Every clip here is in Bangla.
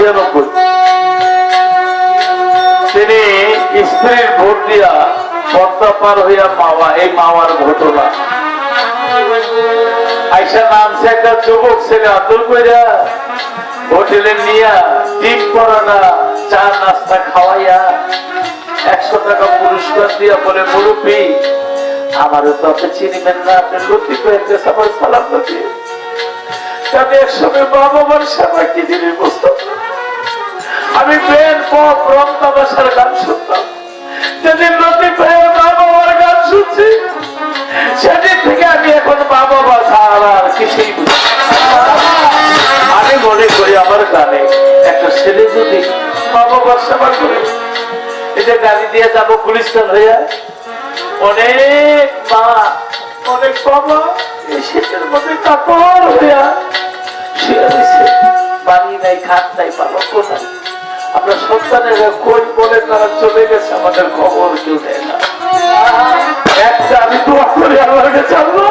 ছিয়ানব্বই। তিনি স্ত্রীর ভোট দিয়া পদ্মা পার হইয়া মাওয়া, এই মাওয়ার ঘটনা। আইসা নামছে একটা যুবক ছেলে আদর কইরা হোটেলে নিয়া, ডিম পরানা চা নাস্তা খাওয়াইয়া একশো টাকা পুরস্কার দিয়া বলে, মুরব্বী, আমারও তো আপনি চিনিবেন না, আপনি লতিফ হয়ে গেছে আমার সালাম নদী আমি একসময় মা বাবার সেবা কি জিনিস বুঝতাম না। আমি বেন পপ রং তামাশার গান শুনতাম। যেদিন লতিফ হয়ে মা বাবার গান শুনছি, সেদিন থেকে আমি এখন মা বাবা ছাড়া আর কিছুই আমি মনে করি আমার গানে একটা ছেলে যদি মা বাবার সেবা করে যে গাড়ি দিয়ে যাব গুলিস্তান হইয়া, অনেক মা, অনেক বাবা এই শীতের মধ্যে কাপড় হইয়া শুয়ে দিছে বাড়ি নাই খাট নাই পালক নাই আমরা সন্তানেরা কই বলে তারা চলে গেছে, আমাদের খবর কেউ দেয় না। একটা আমি তোমার করি আল্লাহর কাছে আল্লাহ।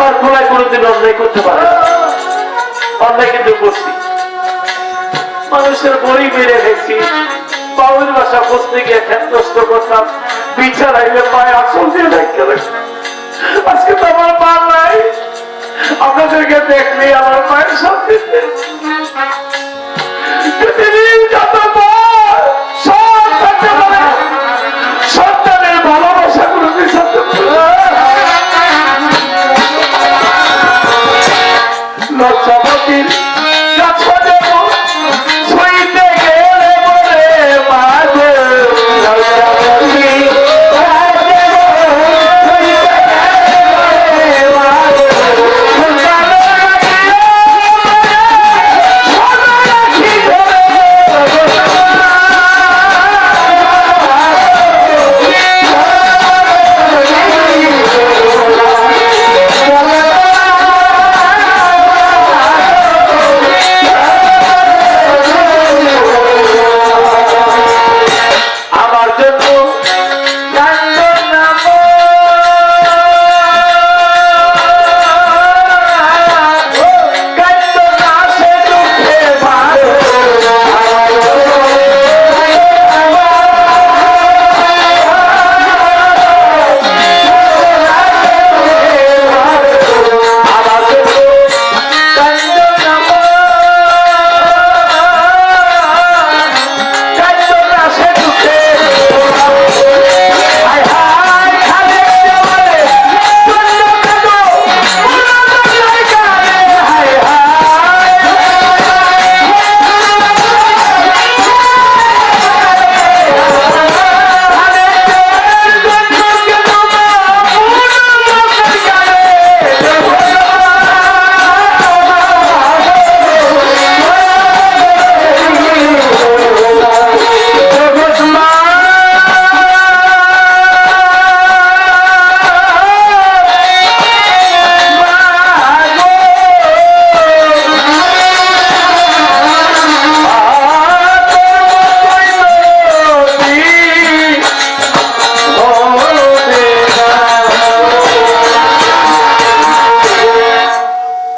আমার গোলায় কোনোদিন অন্যায় করতে পারে অন্যায় কিন্তু করছি। মানুষের বই মেরে গেছি বাউল ভাষা বসতে গিয়ে খ্যাত নষ্ট করতাম। বিচার আইলে পায়ে আসল দিয়ে রাখি। আজকে তো আমার মা নাই। আপনাদেরকে দেখলে আমার মায়ের শান্তি পৃথিবীর সভাপতির